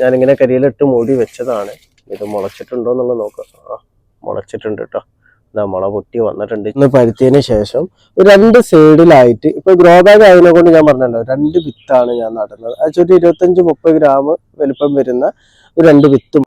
ഞാനിങ്ങനെ കരിയിലിട്ട് മൂടി വെച്ചതാണ്. ഇത് മുളച്ചിട്ടുണ്ടോ എന്നുള്ളത് നോക്കാം. ആ മുളച്ചിട്ടുണ്ട് കേട്ടോ എന്താ മുള പൊട്ടി വന്നിട്ടുണ്ട്. ഇന്ന് പരുത്തിയതിന് ശേഷം രണ്ട് സൈഡിലായിട്ട് ഇപ്പൊ ഗ്രോ ബാഗ് ആയതിനെ കൊണ്ട് ഞാൻ പറഞ്ഞല്ലോ രണ്ട് വിത്താണ് ഞാൻ നടുന്നത്. അത് ഒരു ഇരുപത്തഞ്ച് മുപ്പത് ഗ്രാം വലിപ്പം വരുന്ന ഒരു രണ്ട് വിത്ത്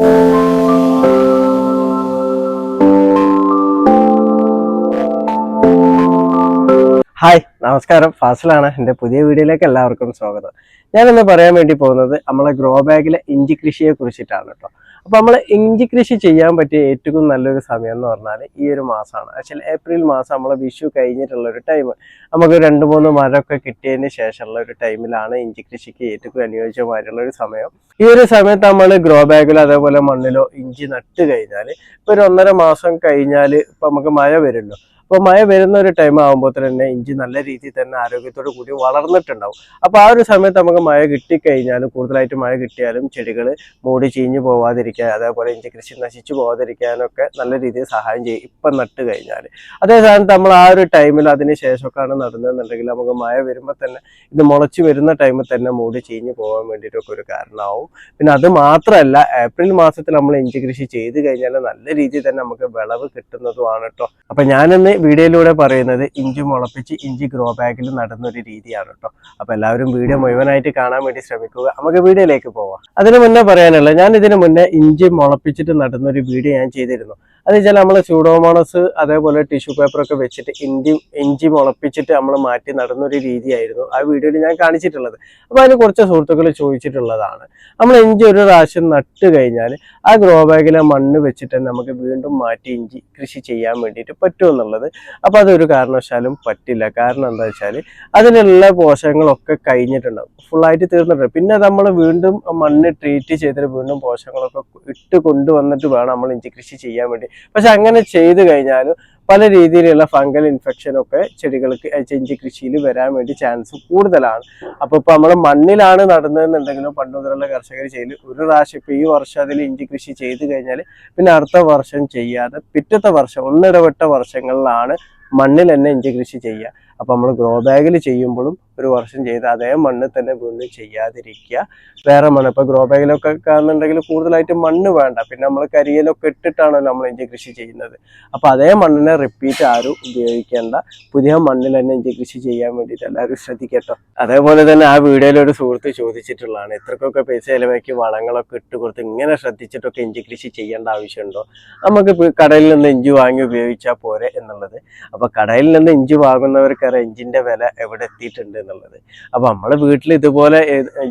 ഹായ് നമസ്കാരം. ഫാസിലാണ്. എന്റെ പുതിയ വീഡിയോയിലേക്ക് എല്ലാവർക്കും സ്വാഗതം. ഞാനിന്ന് പറയാൻ വേണ്ടി പോകുന്നത് നമ്മളെ ഗ്രോ ബാഗിലെ ഇഞ്ചി കൃഷിയെ കുറിച്ചിട്ടാണ് കേട്ടോ അപ്പോൾ നമ്മൾ ഇഞ്ചി കൃഷി ചെയ്യാൻ പറ്റിയ ഏറ്റവും നല്ലൊരു സമയം എന്ന് പറഞ്ഞാൽ ഈ ഒരു മാസമാണ് ആക്ച്വലി ഏപ്രിൽ മാസം നമ്മളെ വിഷു കഴിഞ്ഞിട്ടുള്ള ഒരു ടൈം നമുക്ക് രണ്ട് മൂന്ന് മരമൊക്കെ കിട്ടിയതിന് ശേഷമുള്ള ഒരു ടൈമിലാണ് ഇഞ്ചി കൃഷിക്ക് ഏറ്റവും അനുയോജ്യമായിട്ടുള്ള ഒരു സമയം. ഈ ഒരു സമയത്ത് നമ്മൾ ഗ്രോ ബാഗിലോ അതേപോലെ മണ്ണിലോ ഇഞ്ചി നട്ട് കഴിഞ്ഞാൽ ഇപ്പോൾ ഒരു ഒന്നര മാസം കഴിഞ്ഞാൽ ഇപ്പൊ നമുക്ക് മഴ വരുമല്ലോ അപ്പോൾ മഴ വരുന്ന ഒരു ടൈം ആകുമ്പോൾ തന്നെ ഇഞ്ചി നല്ല രീതിയിൽ തന്നെ ആരോഗ്യത്തോട് കൂടി വളർന്നിട്ടുണ്ടാവും. അപ്പോൾ ആ ഒരു സമയത്ത് നമുക്ക് മഴ കിട്ടിക്കഴിഞ്ഞാലും കൂടുതലായിട്ട് മഴ കിട്ടിയാലും ചെടികൾ മൂടി ചീഞ്ഞു പോവാതിരിക്കാൻ അതേപോലെ ഇഞ്ചി കൃഷി നശിച്ചു പോവാതിരിക്കാനൊക്കെ നല്ല രീതിയിൽ സഹായം ചെയ്യും ഇപ്പം നട്ട് കഴിഞ്ഞാൽ അതേ നമ്മൾ ആ ഒരു ടൈമിൽ അതിന് ശേഷമൊക്കെയാണ് നടുന്നതെന്നുണ്ടെങ്കിൽ നമുക്ക് മഴ വരുമ്പോൾ തന്നെ ഇത് മുളച്ചു വരുന്ന ടൈമിൽ തന്നെ മൂടി ചീഞ്ഞു പോകാൻ വേണ്ടിയിട്ടൊക്കെ ഒരു കാരണമാവും. പിന്നെ അത് മാത്രമല്ല ഏപ്രിൽ മാസത്തിൽ നമ്മൾ ഇഞ്ചി കൃഷി ചെയ്ത് കഴിഞ്ഞാൽ നല്ല രീതിയിൽ തന്നെ നമുക്ക് വിളവ് കിട്ടുന്നതുമാണ് കേട്ടോ അപ്പൊ ഞാനിന്ന് വീഡിയോയിലൂടെ പറയുന്നത് ഇഞ്ചി മുളപ്പിച്ച് ഇഞ്ചി ഗ്രോ ബാഗിൽ നടുന്ന ഒരു രീതിയാണ് കേട്ടോ അപ്പൊ എല്ലാവരും വീഡിയോ മുഴുവനായിട്ട് കാണാൻ വേണ്ടി ശ്രമിക്കുക. നമുക്ക് വീഡിയോയിലേക്ക് പോവാം. അതിന് മുന്നേ പറയാനുള്ള ഞാൻ ഇതിന് മുന്നേ ഇഞ്ചി മുളപ്പിച്ചിട്ട് നടന്നൊരു വീഡിയോ ഞാൻ ചെയ്തിരുന്നു. അത് വെച്ചാൽ നമ്മൾ സ്യൂഡോമോണസ് അതേപോലെ ടിഷ്യൂ പേപ്പർ ഒക്കെ വെച്ചിട്ട് ഇഞ്ചി ഇഞ്ചി മുളപ്പിച്ചിട്ട് നമ്മൾ മാറ്റി നടന്നൊരു രീതിയായിരുന്നു ആ വീഡിയോയിൽ ഞാൻ കാണിച്ചിട്ടുള്ളത്. അപ്പോൾ അതിന് കുറച്ച് സുഹൃത്തുക്കൾ ചോദിച്ചിട്ടുള്ളതാണ്. നമ്മൾ ഇഞ്ചി ഒരു പ്രാവശ്യം നട്ട് കഴിഞ്ഞാൽ ആ ഗ്രോ ബാഗിലെ മണ്ണ് വെച്ചിട്ട് നമുക്ക് വീണ്ടും മാറ്റി ഇഞ്ചി കൃഷി ചെയ്യാൻ വേണ്ടിയിട്ട് പറ്റുമെന്നുള്ളത് അപ്പോൾ അതൊരു കാരണവശാലും പറ്റില്ല. കാരണം എന്താ വെച്ചാൽ അതിനുള്ള പോഷകങ്ങളൊക്കെ കഴിഞ്ഞിട്ടുണ്ടാവും. ഫുള്ളായിട്ട് തീർന്നിട്ടുണ്ട്. പിന്നെ നമ്മൾ വീണ്ടും മണ്ണ് ട്രീറ്റ് ചെയ്തിട്ട് വീണ്ടും പോഷകങ്ങളൊക്കെ ഇട്ട് കൊണ്ടുവന്നിട്ട് വേണം നമ്മൾ ഇഞ്ചി കൃഷി ചെയ്യാൻ വേണ്ടി. പക്ഷെ അങ്ങനെ ചെയ്തു കഴിഞ്ഞാലും പല രീതിയിലുള്ള ഫംഗൽ ഇൻഫെക്ഷൻ ഒക്കെ ചെടികൾക്ക് ചെഞ്ചി കൃഷിയിൽ വരാൻ വേണ്ടി ചാൻസ് കൂടുതലാണ്. അപ്പൊ ഇപ്പൊ നമ്മൾ മണ്ണിലാണ് നടന്നതെന്നുണ്ടെങ്കിലും പണ്ട് മുതലുള്ള കർഷകർ ചെയ്ത് ഒരു പ്രാവശ്യം ഇപ്പൊ ഈ വർഷം അതിൽ ഇഞ്ചി കൃഷി ചെയ്തു കഴിഞ്ഞാൽ പിന്നെ അടുത്ത വർഷം ചെയ്യാതെ പിറ്റത്തെ വർഷം ഒന്നിടവിട്ട വർഷങ്ങളിലാണ് മണ്ണിൽ തന്നെ ഇഞ്ചി കൃഷി ചെയ്യുക. അപ്പൊ നമ്മൾ ഗ്രോ ബാഗിൽ ചെയ്യുമ്പോഴും ഒരു വർഷം ചെയ്ത് അതേ മണ്ണിൽ തന്നെ വീണ്ടും ചെയ്യാതിരിക്കുക. വേറെ മണ്ണ് ഇപ്പൊ ഗ്രോ ബാഗിലൊക്കെ കാണുന്നുണ്ടെങ്കിൽ കൂടുതലായിട്ട് മണ്ണ് വേണ്ട. പിന്നെ നമ്മൾ കരിയിലൊക്കെ ഇട്ടിട്ടാണല്ലോ നമ്മൾ ഇഞ്ചി കൃഷി ചെയ്യുന്നത്. അപ്പൊ അതേ മണ്ണിനെ റിപ്പീറ്റ് ആരും ഉപയോഗിക്കേണ്ട. പുതിയ മണ്ണിൽ തന്നെ ഇഞ്ചി കൃഷി ചെയ്യാൻ വേണ്ടിയിട്ട് എല്ലാവരും ശ്രദ്ധിക്കട്ടോ. അതേപോലെ തന്നെ ആ വീഡിയോയിൽ ഒരു സുഹൃത്ത് ചോദിച്ചിട്ടുള്ളതാണ് എത്രക്കൊക്കെ പൈസ ചിലവാക്കി വളങ്ങളൊക്കെ ഇട്ട് കൊടുത്ത് ഇങ്ങനെ ശ്രദ്ധിച്ചിട്ടൊക്കെ ഇഞ്ചി കൃഷി ചെയ്യേണ്ട ആവശ്യമുണ്ടോ? നമുക്ക് കടയിൽ നിന്ന് ഇഞ്ചി വാങ്ങി ഉപയോഗിച്ചാൽ പോരെ എന്നുള്ളത്. അപ്പൊ കടയിൽ നിന്ന് ഇഞ്ചി വാങ്ങുന്നവർക്കറിയാം ഇഞ്ചിന്റെ വില എവിടെ എത്തിയിട്ടുണ്ട് എന്നുള്ളത്. അപ്പൊ നമ്മൾ വീട്ടിൽ ഇതുപോലെ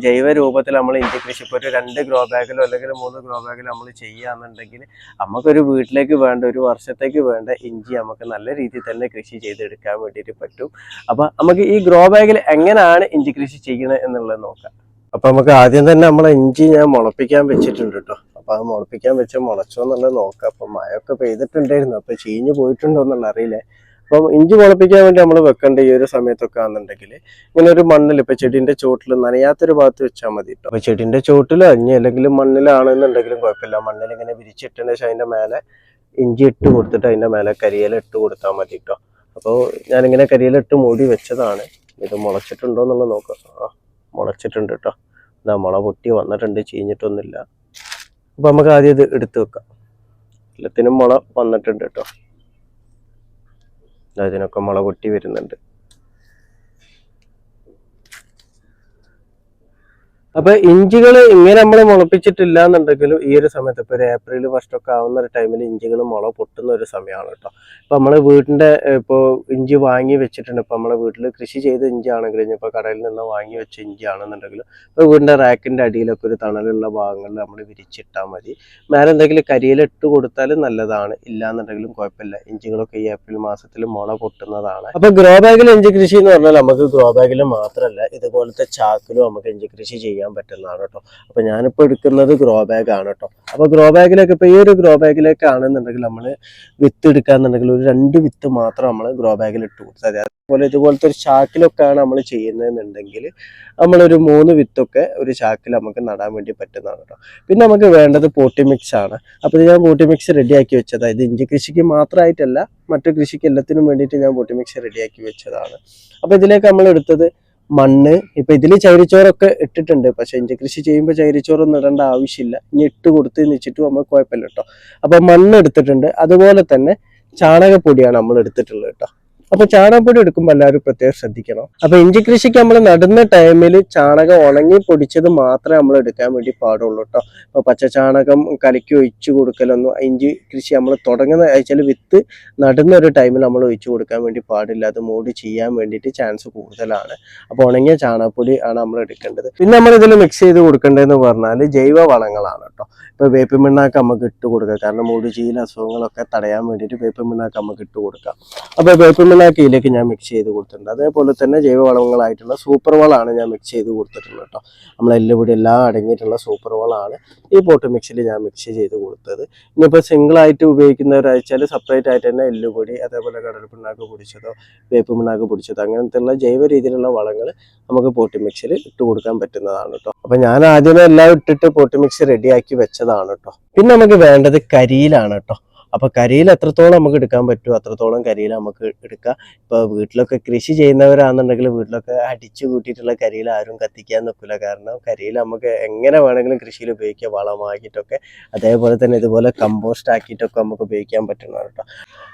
ജൈവ രൂപത്തിൽ നമ്മൾ ഇഞ്ചി കൃഷി ഒരു രണ്ട് ഗ്രോ ബാഗിലോ അല്ലെങ്കിൽ മൂന്ന് ഗ്രോ ബാഗിലോ നമ്മൾ ചെയ്യാന്നുണ്ടെങ്കിൽ നമുക്കൊരു വീട്ടിലേക്ക് വേണ്ട ഒരു വർഷത്തേക്ക് വേണ്ട ഇഞ്ചി നമുക്ക് നല്ല രീതിയിൽ തന്നെ കൃഷി ചെയ്തെടുക്കാൻ വേണ്ടിയിട്ട് പറ്റും. അപ്പൊ നമുക്ക് ഈ ഗ്രോ ബാഗിൽ എങ്ങനെയാണ് ഇഞ്ചി കൃഷി ചെയ്യുന്നത് എന്നുള്ളത് നോക്കാം. അപ്പൊ നമുക്ക് ആദ്യം തന്നെ നമ്മളെ ഇഞ്ചി ഞാൻ മുളപ്പിക്കാൻ വെച്ചിട്ടുണ്ട് കേട്ടോ അപ്പൊ അത് മുളപ്പിക്കാൻ വെച്ച മുളച്ചോ എന്നുള്ളത് നോക്കാം. അപ്പൊ മഴയൊക്കെ പെയ്തിട്ടുണ്ടായിരുന്നു. അപ്പൊ ചീഞ്ഞു പോയിട്ടുണ്ടോ എന്നുള്ള അറിയില്ലേ. അപ്പം ഇഞ്ചി മുളപ്പിക്കാൻ വേണ്ടി നമ്മൾ വെക്കേണ്ട ഈ ഒരു സമയത്തൊക്കെ ആണെന്നുണ്ടെങ്കിൽ ഇങ്ങനെ ഒരു മണ്ണിൽ ഇപ്പൊ ചെടിന്റെ ചോട്ടിൽ നനയാത്തൊരു ഭാഗത്ത് വെച്ചാൽ മതി അപ്പൊ ചെടിന്റെ ചോട്ടിലോ ഇനി അല്ലെങ്കിൽ മണ്ണിലാണെന്നുണ്ടെങ്കിലും കുഴപ്പമില്ല. മണ്ണിൽ ഇങ്ങനെ വിരിച്ചിട്ടതിന് ശേഷം അതിന്റെ മേലെ ഇഞ്ചി ഇട്ട് കൊടുത്തിട്ട് അതിന്റെ മേലെ കരിയില ഇട്ട് കൊടുത്താൽ മതി കേട്ടോ അപ്പോൾ ഞാനിങ്ങനെ കരിയില ഇട്ട് മൂടി വെച്ചതാണ്. ഇത് മുളച്ചിട്ടുണ്ടോ എന്നുള്ളത് നോക്കാം. ആ മുളച്ചിട്ടുണ്ട് കേട്ടോ ഇതാ മുള പൊട്ടി വന്നിട്ടുണ്ട് ചീഞ്ഞിട്ടൊന്നുമില്ല. അപ്പൊ നമുക്ക് ആദ്യം ഇത് എടുത്തു വെക്കാം. എല്ലാത്തിനും മുള വന്നിട്ടുണ്ട് കേട്ടോ ദാ ഇതിനൊക്കെ മുള പൊട്ടി വരുന്നുണ്ട്. അപ്പൊ ഇഞ്ചികൾ ഇങ്ങനെ നമ്മൾ മുളപ്പിച്ചിട്ടില്ല എന്നുണ്ടെങ്കിലും ഈ ഒരു സമയത്ത് ഇപ്പൊ ഒരു ഏപ്രിൽ ഫസ്റ്റ് ഒക്കെ ആവുന്ന ഒരു ടൈമിൽ ഇഞ്ചികൾ മുള പൊട്ടുന്ന ഒരു സമയമാണ് കേട്ടോ. ഇപ്പൊ നമ്മൾ വീടിന്റെ ഇപ്പോ ഇഞ്ചി വാങ്ങി വെച്ചിട്ടുണ്ട്. ഇപ്പൊ നമ്മളെ വീട്ടിൽ കൃഷി ചെയ്ത ഇഞ്ചി ആണെങ്കിലും ഇപ്പൊ കടയിൽ നിന്ന് വാങ്ങി വെച്ച ഇഞ്ചി ആണെന്നുണ്ടെങ്കിലും ഇപ്പൊ വീടിന്റെ റാക്കിന്റെ അടിയിലൊക്കെ ഒരു തണലുള്ള ഭാഗങ്ങളിൽ നമ്മൾ വിരിച്ചിട്ടാൽ മതി. മേലെ എന്തെങ്കിലും കരിയില ഇട്ട് കൊടുത്താൽ നല്ലതാണ്. ഇല്ലാന്നുണ്ടെങ്കിലും കുഴപ്പമില്ല. ഇഞ്ചികളൊക്കെ ഈ ഏപ്രിൽ മാസത്തിൽ മുള പൊട്ടുന്നതാണ്. അപ്പൊ ഗ്രോ ബാഗിൽ ഇഞ്ചി കൃഷി എന്ന് പറഞ്ഞാൽ നമുക്ക് ഗ്രോ ബാഗിൽ മാത്രമല്ല ഇതുപോലത്തെ ചാക്കിലും നമുക്ക് ഇഞ്ചി കൃഷി ചെയ്യാൻ പറ്റുന്നതാണ് കേട്ടോ. അപ്പൊ ഞാനിപ്പോ എടുക്കുന്നത് ഗ്രോ ബാഗ് ആണ് കേട്ടോ. അപ്പൊ ഗ്രോ ബാഗിലേക്ക് ഇപ്പൊ ഈ ഒരു ഗ്രോ ബാഗിലേക്ക് ആണെന്നുണ്ടെങ്കിൽ നമ്മൾ വിത്ത് എടുക്കാന്നുണ്ടെങ്കിൽ ഒരു രണ്ട് വിത്ത് മാത്രം നമ്മൾ ഗ്രോ ബാഗിൽ ഇട്ട് കൊടുത്താൽ അതുപോലെ ഇതുപോലത്തെ ഒരു ചാക്കിലൊക്കെ ആണ് നമ്മൾ ചെയ്യുന്നതെന്നുണ്ടെങ്കിൽ നമ്മളൊരു മൂന്ന് വിത്തൊക്കെ ഒരു ചാക്കിൽ നമുക്ക് നടാൻ വേണ്ടി പറ്റുന്നതാണ് കേട്ടോ. പിന്നെ നമുക്ക് വേണ്ടത് പോട്ടി മിക്സ് ആണ്. അപ്പോൾ ഞാൻ പോട്ടി മിക്സ് റെഡിയാക്കി വെച്ചത്. ഇത് ഇഞ്ചി കൃഷിക്ക് മാത്രമായിട്ടല്ല മറ്റു കൃഷിക്ക് എല്ലാത്തിനും വേണ്ടിയിട്ട് ഞാൻ പോട്ടി മിക്സ് റെഡിയാക്കി വെച്ചതാണ്. അപ്പോൾ ഇതിലേക്ക് നമ്മൾ എടുത്തത് മണ്ണ്. ഇപ്പൊ ഇതിൽ ചൈരിച്ചോറൊക്കെ ഇട്ടിട്ടുണ്ട്. പക്ഷെ ഇഞ്ചി കൃഷി ചെയ്യുമ്പോൾ ചൈരിച്ചോറൊന്നും ഇടേണ്ട ആവശ്യമില്ല. ഇനി ഇട്ട് കൊടുത്ത് വെച്ചിട്ട് നമ്മൾ കുഴപ്പമില്ല കേട്ടോ. അപ്പൊ മണ്ണ് എടുത്തിട്ടുണ്ട്. അതുപോലെ തന്നെ ചാണകപ്പൊടിയാണ് നമ്മൾ എടുത്തിട്ടുള്ളത് കേട്ടോ. അപ്പൊ ചാണകപ്പൊടി എടുക്കുമ്പോൾ എല്ലാവരും പ്രത്യേകം ശ്രദ്ധിക്കണം. അപ്പൊ ഇഞ്ചി കൃഷിക്ക് നമ്മൾ നടുന്ന ടൈമിൽ ചാണകം ഉണങ്ങി പൊടിച്ചത് മാത്രമേ നമ്മൾ എടുക്കാൻ വേണ്ടി പാടുള്ളൂ കേട്ടോ അപ്പൊ പച്ച ചാണകം കലക്കി ഒഴിച്ചു കൊടുക്കലൊന്നും ഇഞ്ചി കൃഷി നമ്മൾ തുടങ്ങുന്ന വെച്ചാൽ വിത്ത് നടുന്ന ഒരു ടൈമിൽ നമ്മൾ ഒഴിച്ചു കൊടുക്കാൻ വേണ്ടി പാടില്ല. അത് മൂടി ചെയ്യാൻ വേണ്ടിയിട്ട് ചാൻസ് കൂടുതലാണ്. അപ്പോൾ ഉണങ്ങിയ ചാണകപ്പൊടി ആണ് നമ്മൾ എടുക്കേണ്ടത്. പിന്നെ നമ്മൾ ഇതിൽ മിക്സ് ചെയ്ത് കൊടുക്കേണ്ടതെന്ന് പറഞ്ഞാൽ ജൈവ വളങ്ങളാണ് കേട്ടോ ഇപ്പോൾ വേപ്പ് മിണ്ണാക്ക് നമുക്ക് ഇട്ട് കൊടുക്കുക കാരണം മൂടി ചീല അസുഖങ്ങളൊക്കെ തടയാൻ വേണ്ടിയിട്ട് വേപ്പ് മിണ്ണാക്ക് നമുക്ക് ഇട്ട് കൊടുക്കാം. അപ്പോൾ വേപ്പിൻ പിണ്ണാക്ക് ഇതിലേക്ക് ഞാൻ മിക്സ് ചെയ്ത് കൊടുത്തിട്ടുണ്ട്. അതേപോലെ തന്നെ ജൈവ വളങ്ങളായിട്ടുള്ള സൂപ്പർ വളമാണ് ഞാൻ മിക്സ് ചെയ്ത് കൊടുത്തിട്ടുള്ളത് കേട്ടോ. നമ്മൾ എല്ലുപൊടി എല്ലാം അടങ്ങിയിട്ടുള്ള സൂപ്പർ വളമാണ് ഈ പോട്ട് മിക്സിൽ ഞാൻ മിക്സ് ചെയ്ത് കൊടുത്തത്. ഇനിയിപ്പോൾ സിംഗിളായിട്ട് ഉപയോഗിക്കുന്നവരാച്ചാൽ സെപ്പറേറ്റ് ആയിട്ട് തന്നെ എല്ലുപൊടി അതേപോലെ കടൽ പിണ്ണാക്ക് പൊടിച്ചതോ വേപ്പ് പിണ്ണാക്ക് പൊടിച്ചതോ അങ്ങനത്തെ ഉള്ള ജൈവ രീതിയിലുള്ള വളങ്ങൾ നമുക്ക് പോട്ട് മിക്സിൽ ഇട്ട് കൊടുക്കാൻ പറ്റുന്നതാണ് കേട്ടോ. അപ്പം ഞാൻ ആദ്യമേ എല്ലാം ഇട്ടിട്ട് പോട്ട് മിക്സ് റെഡിയാക്കി വെച്ചതാണ് കേട്ടോ. പിന്നെ നമുക്ക് വേണ്ടത് കരിയിലാണ് കേട്ടോ. അപ്പൊ കരിയിൽ എത്രത്തോളം നമുക്ക് എടുക്കാൻ പറ്റുമോ അത്രത്തോളം കരിയിൽ നമുക്ക് എടുക്കാം. ഇപ്പൊ വീട്ടിലൊക്കെ കൃഷി ചെയ്യുന്നവരാണെന്നുണ്ടെങ്കിൽ വീട്ടിലൊക്കെ അടിച്ചു കൂട്ടിയിട്ടുള്ള കരിയിൽ ആരും കത്തിക്കാൻ നിൽക്കില്ല കാരണം കരിയിൽ നമുക്ക് എങ്ങനെ വേണമെങ്കിലും കൃഷിയിൽ ഉപയോഗിക്കാം. വളമാക്കിയിട്ടൊക്കെ അതേപോലെ തന്നെ ഇതുപോലെ കമ്പോസ്റ്റ് ആക്കിയിട്ടൊക്കെ നമുക്ക് ഉപയോഗിക്കാൻ പറ്റുന്നതാണ് കേട്ടോ.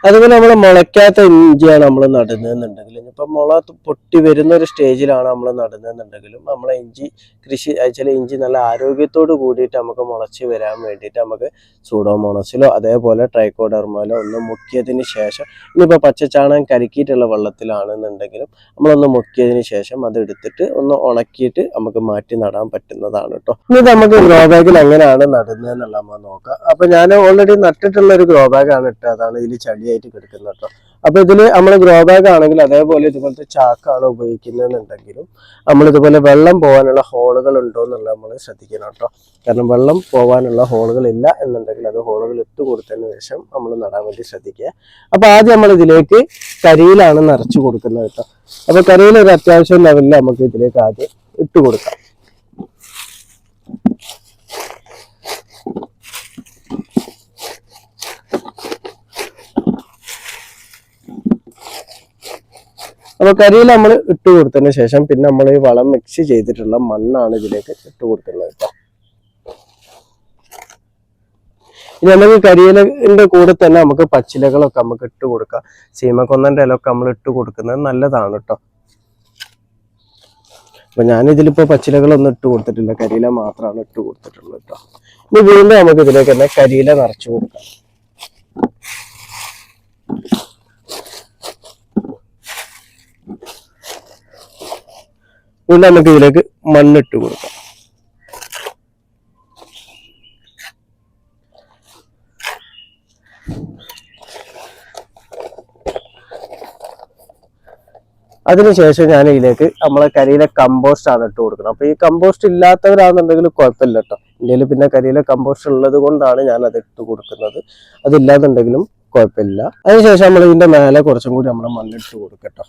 അതുപോലെ നമ്മൾ മുളയ്ക്കാത്ത ഇഞ്ചിയാണ് നമ്മൾ നടുന്നതെന്നുണ്ടെങ്കിൽ ഇപ്പൊ മുള പൊട്ടി വരുന്ന ഒരു സ്റ്റേജിലാണ് നമ്മൾ നടുന്നതെന്നുണ്ടെങ്കിലും നമ്മളെ ഇഞ്ചി കൃഷി ചില ഇഞ്ചി നല്ല ആരോഗ്യത്തോട് കൂടിയിട്ട് നമുക്ക് മുളച്ച് വരാൻ വേണ്ടിയിട്ട് നമുക്ക് സൂഡോമോണസിലോ അതേപോലെ ട്രൈക്കോഡർമയിലോ ഒന്ന് മുക്കിയതിന് ശേഷം ഇനിയിപ്പോൾ പച്ചച്ചാണകം കരുക്കിയിട്ടുള്ള വെള്ളത്തിലാണെന്നുണ്ടെങ്കിലും നമ്മളൊന്ന് മുക്കിയതിന് ശേഷം അത് എടുത്തിട്ട് ഒന്ന് ഉണക്കിയിട്ട് നമുക്ക് മാറ്റി നടാൻ പറ്റുന്നതാണ് കേട്ടോ ഇനി നമുക്ക് ഗ്രോ ബാഗിൽ എങ്ങനെയാണ് നടുന്നതെന്നുള്ള നമ്മൾ നോക്കാം. അപ്പോൾ ഞാൻ ഓൾറെഡി നട്ടിട്ടുള്ള ഒരു ഗ്രോ ബാഗാണ് ഇട്ടത്. അതാണ് ഇതിൽ ചളിയായിട്ട് കിടക്കുന്നത് കേട്ടോ അപ്പൊ ഇതിൽ നമ്മൾ ഗ്രോ ബാഗ് ആണെങ്കിൽ അതേപോലെ ഇതുപോലത്തെ ചാക്കാണ് ഉപയോഗിക്കുന്നതെന്നുണ്ടെങ്കിലും നമ്മൾ ഇതുപോലെ വെള്ളം പോകാനുള്ള ഹോളുകൾ ഉണ്ടോ എന്നുള്ളത് നമ്മൾ ശ്രദ്ധിക്കണം കേട്ടോ. കാരണം വെള്ളം പോകാനുള്ള ഹോളുകൾ ഇല്ല എന്നുണ്ടെങ്കിൽ അത് ഹോളുകൾ ഇട്ട് കൊടുത്തതിന് ശേഷം നമ്മൾ നടാൻ വേണ്ടി ശ്രദ്ധിക്കുക. അപ്പൊ ആദ്യം നമ്മൾ ഇതിലേക്ക് കരിയിലാണ് നിറച്ചു കൊടുക്കുന്നത് കേട്ടോ. അപ്പൊ കരിയിൽ ഒരു അത്യാവശ്യം ലെവലിൽ നമുക്ക് ഇതിലേക്ക് ആദ്യം ഇട്ട് കൊടുക്കാം. അപ്പൊ നമ്മൾ ഇട്ട് കൊടുത്തതിന് ശേഷം പിന്നെ നമ്മൾ ഈ വളം മിക്സ് ചെയ്തിട്ടുള്ള മണ്ണാണ് ഇതിലേക്ക് ഇട്ട് കൊടുക്കുന്നത് കേട്ടോ ഇനി നമുക്ക് കരിയിലിന്റെ കൂടെ തന്നെ നമുക്ക് പച്ചിലകളൊക്കെ നമുക്ക് ഇട്ട് കൊടുക്കാം. സീമക്കൊന്നന്റെ ഇലൊക്കെ നമ്മൾ ഇട്ട് കൊടുക്കുന്നത് നല്ലതാണ് കേട്ടോ അപ്പൊ ഞാൻ ഇതിലിപ്പോ പച്ചിലകളൊന്നും ഇട്ട് കൊടുത്തിട്ടില്ല. കരിയില മാത്രമാണ് ഇട്ട് കൊടുത്തിട്ടുള്ളത് കേട്ടോ ഇനി വീണ്ടും നമുക്ക് ഇതിലേക്ക് തന്നെ കരിയില നിറച്ചു കൊടുക്കാം. വീണ്ടും നമുക്ക് ഇതിലേക്ക് മണ്ണിട്ട് കൊടുക്കാം. അതിനുശേഷം ഞാൻ ഇതിലേക്ക് നമ്മളെ കരിയിലെ കമ്പോസ്റ്റ് ആണ് ഇട്ട് കൊടുക്കുന്നത്. അപ്പൊ ഈ കമ്പോസ്റ്റ് ഇല്ലാത്തവരാണെന്നുണ്ടെങ്കിൽ കുഴപ്പമില്ല കേട്ടോ ഇന്ത്യയിൽ പിന്നെ കരിയിലെ കമ്പോസ്റ്റ് ഉള്ളത് കൊണ്ടാണ് ഞാൻ അത് ഇട്ട് കൊടുക്കുന്നത്. അതില്ലാന്നുണ്ടെങ്കിലും കുഴപ്പമില്ല. അതിനുശേഷം നമ്മൾ ഇതിന്റെ മേലെ കുറച്ചും കൂടി നമ്മൾ മണ്ണിട്ട് കൊടുക്കട്ടോ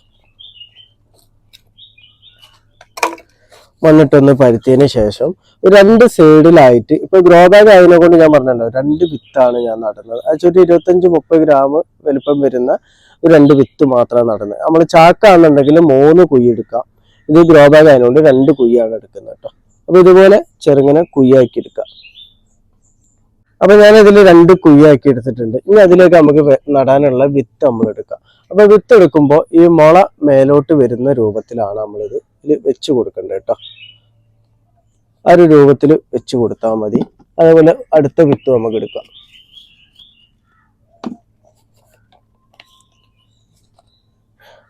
മണ്ണിട്ടൊന്ന് പരുത്തിയതിന് ശേഷം രണ്ട് സൈഡിലായിട്ട് ഇപ്പൊ ഗ്രോ ബാഗ് ആയതിനെ കൊണ്ട് ഞാൻ പറഞ്ഞല്ലോ രണ്ട് വിത്താണ് ഞാൻ നടുന്നത്. അത് ഒരു ഇരുപത്തഞ്ച് മുപ്പത് ഗ്രാം വലിപ്പം വരുന്ന ഒരു രണ്ട് വിത്ത് മാത്രമാണ് നടുന്നത്. നമ്മൾ ചാക്കാണെന്നുണ്ടെങ്കിൽ മൂന്ന് കുഴി എടുക്കാം. ഇത് ഗ്രോ ബാഗ് ആയതുകൊണ്ട് രണ്ട് കുഴിയാണ് എടുക്കുന്നത് കേട്ടോ. അപ്പൊ ഇതുപോലെ ചെറുങ്ങനെ കുഴിയാക്കി എടുക്കാം. അപ്പൊ ഞാൻ ഇതിൽ രണ്ട് കുഴിയാക്കി എടുത്തിട്ടുണ്ട്. ഇനി അതിലേക്ക് നമുക്ക് നടാനുള്ള വിത്ത് നമ്മൾ എടുക്കാം. അപ്പൊ വിത്ത് എടുക്കുമ്പോൾ ഈ മുള മേലോട്ട് വരുന്ന രൂപത്തിലാണ് നമ്മളിത് ഇതിൽ വെച്ച് കൊടുക്കേണ്ടത് കേട്ടോ. ആ ഒരു രൂപത്തിൽ വെച്ച് കൊടുത്താൽ മതി. അതേപോലെ അടുത്ത വിത്ത് നമുക്ക് എടുക്കാം.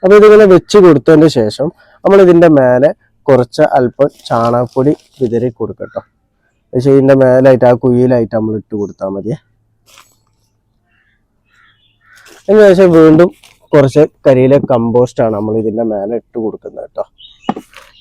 അപ്പൊ ഇതിങ്ങനെ വെച്ച് കൊടുത്തതിന് ശേഷം നമ്മൾ ഇതിന്റെ മേലെ കുറച്ച് അല്പം ചാണകപ്പൊടി വിതറി കൊടുക്കട്ടോ പക്ഷേ ഇതിന്റെ മേലായിട്ട് ആ കുഴിയിലായിട്ട് നമ്മൾ ഇട്ട് കൊടുത്താൽ മതിയെ. എന്ന് വെച്ചാൽ വീണ്ടും കുറച്ച് കരിയിലെ കമ്പോസ്റ്റ് ആണ് നമ്മൾ ഇതിന്റെ മേലെ ഇട്ട് കൊടുക്കുന്നത് കേട്ടോ.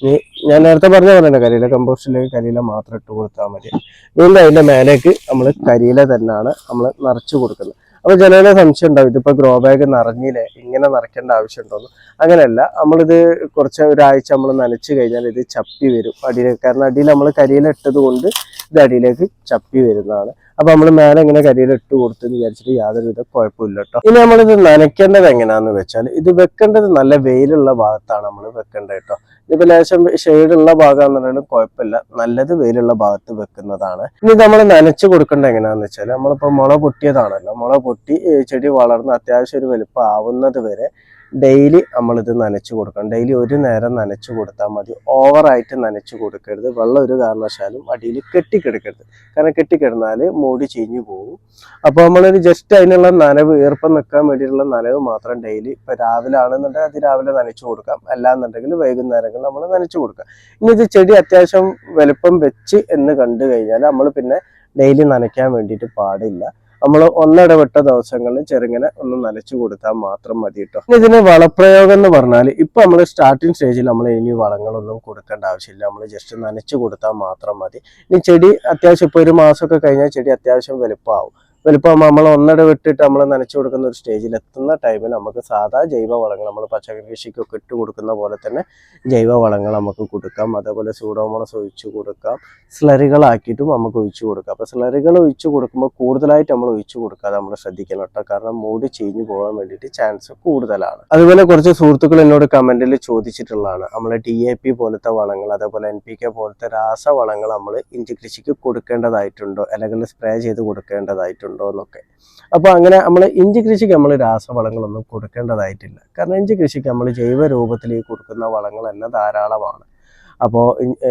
ഇനി ഞാൻ നേരത്തെ പറഞ്ഞ പോലെ തന്നെ കരിയില കമ്പോസ്റ്റിലേക്ക് കരിയില മാത്രം ഇട്ട് കൊടുത്താൽ മതി വീണ്ടും അതിന്റെ മേലേക്ക് നമ്മൾ കരിയില തന്നെയാണ് നമ്മൾ നിറച്ചു കൊടുക്കുന്നത്. അപ്പൊ ചിലരുടെ സംശയം ഉണ്ടാവും ഇതിപ്പോ ഗ്രോ ബാഗ് നിറഞ്ഞില്ലേ ഇങ്ങനെ നിറയ്ക്കേണ്ട ആവശ്യമുണ്ടോന്ന്. അങ്ങനെയല്ല നമ്മളിത് കുറച്ച് ഒരാഴ്ച നമ്മൾ നനച്ചു കഴിഞ്ഞാൽ ഇത് ചപ്പി വരും. അടിയിലേക്ക് കാരണം അടിയിൽ നമ്മൾ കരിയിലിട്ടത് കൊണ്ട് ഇത് അടിയിലേക്ക് ചപ്പി വരുന്നതാണ്. അപ്പൊ നമ്മൾ മേലെ ഇങ്ങനെ കരിയിൽ ഇട്ട് കൊടുത്തെന്ന് വിചാരിച്ചിട്ട് യാതൊരുവിധ കുഴപ്പമില്ല കേട്ടോ ഇനി നമ്മളിത് നനയ്ക്കേണ്ടത് എങ്ങനെയാന്ന് വെച്ചാൽ ഇത് വെക്കേണ്ടത് നല്ല വെയിലുള്ള ഭാഗത്താണ് നമ്മൾ വെക്കേണ്ടത് കേട്ടോ ഇപ്പൊ ലേശം ഷെയ്ഡുള്ള ഭാഗമാണെന്നുണ്ടെങ്കിലും കുഴപ്പമില്ല. നല്ലത് വെയിലുള്ള ഭാഗത്ത് വെക്കുന്നതാണ്. ഇനി നമ്മൾ നനച്ചു കൊടുക്കേണ്ടത് എങ്ങനെയാന്ന് വെച്ചാൽ നമ്മളിപ്പോ മുള പൊട്ടിയതാണല്ലോ. മുള പൊട്ടി ചെടി വളർന്ന് അത്യാവശ്യം ഒരു വലുപ്പം ആവുന്നത് വരെ ഡെയിലി നമ്മളിത് നനച്ചു കൊടുക്കണം. ഡെയിലി ഒരു നേരം നനച്ചു കൊടുത്താൽ മതി. ഓവറായിട്ട് നനച്ചു കൊടുക്കരുത്. വെള്ളം ഒരു കാരണവശാലും അടിയിൽ കെട്ടിക്കിടക്കരുത്. കാരണം കെട്ടിക്കിടന്നാൽ മൂടി ചീഞ്ഞു പോകും. അപ്പോൾ നമ്മളൊരു ജസ്റ്റ് അതിനുള്ള നനവ് ഈർപ്പം നിൽക്കാൻ വേണ്ടിയിട്ടുള്ള നനവ് മാത്രം ഡെയിലി ഇപ്പോൾ രാവിലെ ആണെന്നുണ്ടെങ്കിൽ അത് രാവിലെ നനച്ചു കൊടുക്കാം. അല്ലാന്നുണ്ടെങ്കിൽ വൈകുന്നേരങ്ങളിൽ നമ്മൾ നനച്ചു കൊടുക്കാം. ഇനി ഇത് ചെടി അത്യാവശ്യം വലുപ്പം വെച്ച് എന്ന് കണ്ടു കഴിഞ്ഞാൽ നമ്മൾ പിന്നെ ഡെയിലി നനയ്ക്കാൻ വേണ്ടിയിട്ട് പാടില്ല. നമ്മൾ ഒന്നിടവിട്ട ദിവസങ്ങളിൽ ചെറുങ്ങനെ ഒന്ന് നനച്ചു കൊടുത്താൽ മാത്രം മതി കേട്ടോ ഇതിന് വളപ്രയോഗം എന്ന് പറഞ്ഞാൽ ഇപ്പൊ നമ്മൾ സ്റ്റാർട്ടിങ് സ്റ്റേജിൽ നമ്മൾ ഇനി വളങ്ങളൊന്നും കൊടുക്കേണ്ട ആവശ്യമില്ല. നമ്മൾ ജസ്റ്റ് നനച്ചു കൊടുത്താൽ മാത്രം മതി. ഇനി ചെടി അത്യാവശ്യം ഇപ്പൊ ഒരു മാസമൊക്കെ കഴിഞ്ഞാൽ ചെടി അത്യാവശ്യം വലുപ്പമാവും. വലുപ്പമാകുമ്പോൾ നമ്മൾ ഒന്നിട വിട്ടിട്ട് നമ്മൾ നനച്ചു കൊടുക്കുന്ന ഒരു സ്റ്റേജിൽ എത്തുന്ന ടൈമിൽ നമുക്ക് സാധാ ജൈവ വളങ്ങൾ നമ്മൾ പച്ചക്കറി കൃഷിക്കൊക്കെ ഇട്ട് കൊടുക്കുന്ന പോലെ തന്നെ ജൈവ വളങ്ങൾ നമുക്ക് കൊടുക്കാം. അതേപോലെ സൂഡോമോണസ് ഒഴിച്ചു കൊടുക്കാം. സ്ലറികളാക്കിയിട്ടും നമുക്ക് ഒഴിച്ചു കൊടുക്കാം. അപ്പോൾ സ്ലറികൾ ഒഴിച്ചു കൊടുക്കുമ്പോൾ കൂടുതലായിട്ട് നമ്മൾ ഒഴിച്ചു കൊടുക്കാതെ നമ്മൾ ശ്രദ്ധിക്കണം കേട്ടോ. കാരണം മൂടി ചീഞ്ഞു പോകാൻ വേണ്ടിയിട്ട് ചാൻസ് കൂടുതലാണ്. അതുപോലെ കുറച്ച് സുഹൃത്തുക്കൾ എന്നോട് കമന്റിൽ ചോദിച്ചിട്ടുള്ളതാണ്. നമ്മൾ ഡി എ പി പോലത്തെ വളങ്ങൾ അതേപോലെ എൻ പി കെ പോലത്തെ രാസവളങ്ങൾ നമ്മൾ ഇഞ്ചി കൃഷിക്ക് കൊടുക്കേണ്ടതായിട്ടുണ്ടോ? അല്ലെങ്കിൽ സ്പ്രേ ചെയ്ത് കൊടുക്കേണ്ടതായിട്ടുണ്ടോ? എന്നൊക്കെ അപ്പോൾ അങ്ങനെ നമ്മൾ ഇഞ്ചി കൃഷിക്ക് നമ്മൾ രാസവളങ്ങളൊന്നും കൊടുക്കേണ്ടതായിട്ടില്ല. കാരണം ഇഞ്ചി കൃഷിക്ക് നമ്മൾ ജൈവ രൂപത്തിൽ കൊടുക്കുന്ന വളങ്ങൾ തന്നെ ധാരാളമാണ്. അപ്പോൾ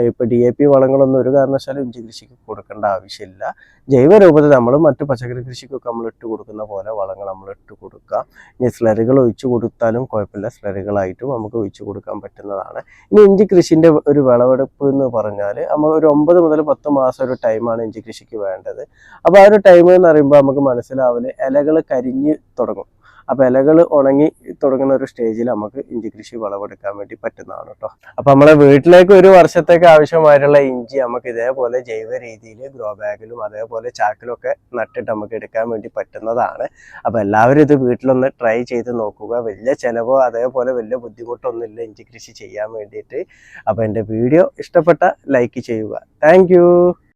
ഇപ്പോൾ ഡി എ പി വളങ്ങളൊന്നും ഒരു കാരണവശാലും ഇഞ്ചി കൃഷിക്ക് കൊടുക്കേണ്ട ആവശ്യമില്ല. ജൈവ രൂപത്തിൽ നമ്മൾ മറ്റു പച്ചക്കറി കൃഷിക്കൊക്കെ നമ്മൾ ഇട്ട് കൊടുക്കുന്ന പോലെ വളങ്ങൾ നമ്മൾ ഇട്ട് കൊടുക്കാം. ഇനി സ്ലറികൾ ഒഴിച്ചു കൊടുത്താലും കുഴപ്പമില്ല. സ്ലറികളായിട്ടും നമുക്ക് ഒഴിച്ചു കൊടുക്കാൻ പറ്റുന്നതാണ്. ഇനി ഇഞ്ചി കൃഷിന്റെ ഒരു വിളവെടുപ്പ് എന്ന് പറഞ്ഞാൽ നമ്മൾ ഒരു ഒമ്പത് മുതൽ പത്ത് മാസം ഒരു ടൈമാണ് ഇഞ്ചി കൃഷിക്ക് വേണ്ടത്. അപ്പോൾ ആ ഒരു ടൈം എന്ന് പറയുമ്പോൾ നമുക്ക് മനസ്സിലാവില്ല ഇലകൾ കരിഞ്ഞ് തുടങ്ങും. അപ്പോൾ ഇലകൾ ഉണങ്ങി തുടങ്ങുന്ന ഒരു സ്റ്റേജിൽ നമുക്ക് ഇഞ്ചി കൃഷി വിളവെടുക്കാൻ വേണ്ടി പറ്റുന്നതാണ് കേട്ടോ അപ്പോൾ നമ്മളെ വീട്ടിലേക്ക് ഒരു വർഷത്തേക്ക് ആവശ്യമായിട്ടുള്ള ഇഞ്ചി നമുക്ക് ഇതേപോലെ ജൈവ രീതിയിൽ ഗ്രോ ബാഗിലും അതേപോലെ ചാക്കിലും ഒക്കെ നട്ടിട്ട് നമുക്ക് എടുക്കാൻ വേണ്ടി പറ്റുന്നതാണ്. അപ്പോൾ എല്ലാവരും ഇത് വീട്ടിലൊന്ന് ട്രൈ ചെയ്ത് നോക്കുക. വലിയ ചിലവോ അതേപോലെ വലിയ ബുദ്ധിമുട്ടൊന്നുമില്ല ഇഞ്ചി കൃഷി ചെയ്യാൻ വേണ്ടിയിട്ട്. അപ്പോൾ എന്റെ വീഡിയോ ഇഷ്ടപ്പെട്ട ലൈക്ക് ചെയ്യുക. താങ്ക്